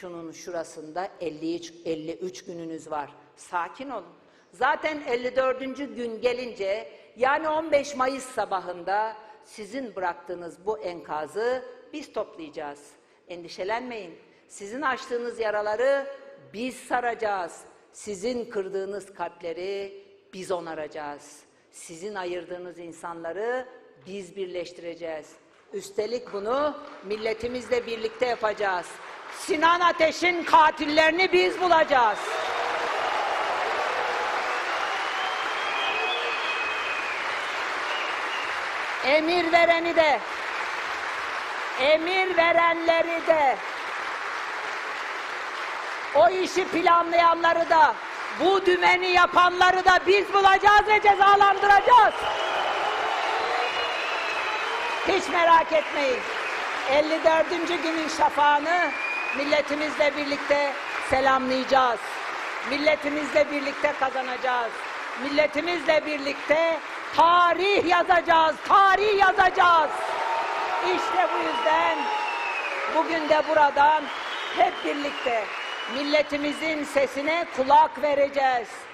Şunun şurasında 53, 53 gününüz var. Sakin olun. Zaten 54. gün gelince yani 15 Mayıs sabahında sizin bıraktığınız bu enkazı biz toplayacağız. Endişelenmeyin. Sizin açtığınız yaraları biz saracağız. Sizin kırdığınız kalpleri biz onaracağız. Sizin ayırdığınız insanları biz birleştireceğiz. Üstelik bunu milletimizle birlikte yapacağız. Sinan Ateş'in katillerini biz bulacağız. Emir vereni de, emir verenleri de, o işi planlayanları da, bu dümeni yapanları da biz bulacağız ve cezalandıracağız. Hiç merak etmeyin. 54. günün şafağını milletimizle birlikte selamlayacağız. Milletimizle birlikte kazanacağız. Milletimizle birlikte tarih yazacağız, tarih yazacağız. İşte bu yüzden bugün de buradan hep birlikte milletimizin sesine kulak vereceğiz.